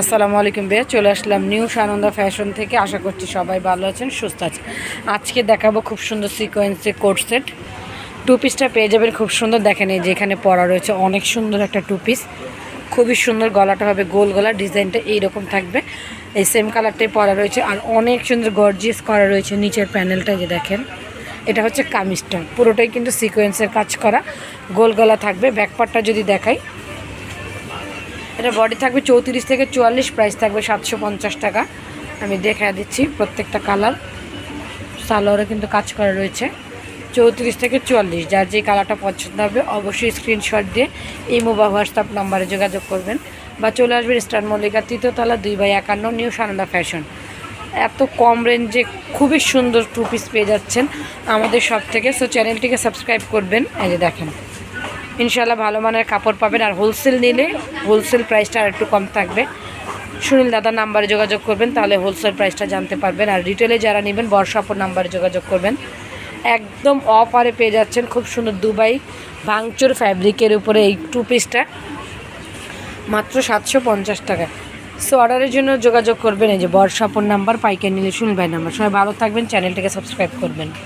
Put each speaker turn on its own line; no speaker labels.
আসসালামু আলাইকুম ভাইয়া, চলে আসলাম নিউ সানন্দা ফ্যাশন থেকে। আশা করছি সবাই ভালো আছেন, সুস্থ আছেন। আজকে দেখাবো খুব সুন্দর সিকোয়েন্সে কোট সেট টু পিসটা পেয়ে যাবেন, খুব সুন্দর। দেখেন এই যেখানে পরা রয়েছে, অনেক সুন্দর একটা টু পিস খুবই সুন্দর গলাটা হবে, গোল গলা, ডিজাইনটা এইরকম থাকবে। এই সেম কালারটাই পরা রয়েছে, আর অনেক সুন্দর গর্জিয়াস করা রয়েছে নিচের প্যানেলটা যে দেখেন। এটা হচ্ছে কামিজটা, পুরোটাই কিন্তু সিকোয়েন্সের কাজ করা। গোল গলা থাকবে ব্যাকপার্টটা যদি দেখাই এটা বডি থাকবে চৌত্রিশ থেকে চুয়াল্লিশ প্রাইস থাকবে সাতশো পঞ্চাশ টাকা। আমি দেখা দিচ্ছি প্রত্যেকটা কালার সালোয়ারে কিন্তু কাজ করা রয়েছে। চৌত্রিশ থেকে চুয়াল্লিশ, যার যে কালারটা পছন্দ হবে অবশ্যই স্ক্রিনশট দিয়ে ইমো বা হোয়াটসঅ্যাপ নাম্বারে যোগাযোগ করবেন। বা চলে আসবেন স্টার মল্লিকা তৃতীয়তলা দুই বাই একান্ন নিউ সানন্দা ফ্যাশন এত কম রেঞ্জে খুবই সুন্দর টু পিস পেয়ে যাচ্ছেন আমাদের সব থেকে। সো চ্যানেলটিকে সাবস্ক্রাইব করবেন। এই যে দেখেন। ইনশাল্লাহ ভালো মানের কাপড় পাবেন আর হোলসেল নিলে হোলসেল প্রাইসটা আর একটু কম থাকবে। সুনীল দাদার নাম্বারে যোগাযোগ করবেন, তাহলে হোলসেল প্রাইসটা জানতে পারবেন। আর রিটেলে যারা নেবেন বর্ষাপুর নাম্বারে যোগাযোগ করবেন। একদম অফারে পেয়ে যাচ্ছেন খুব সুন্দর দুবাই ভাঙচুর ফ্যাব্রিকের উপরে এই টু পিসটা মাত্র সাতশো পঞ্চাশ টাকা সো অর্ডারের জন্য যোগাযোগ করবেন, এই যে বর্ষাপুর নাম্বার পাইকারি নিলে ভাই নাম্বার সবাই ভালো থাকবেন চ্যানেলটাকে সাবস্ক্রাইব করবেন।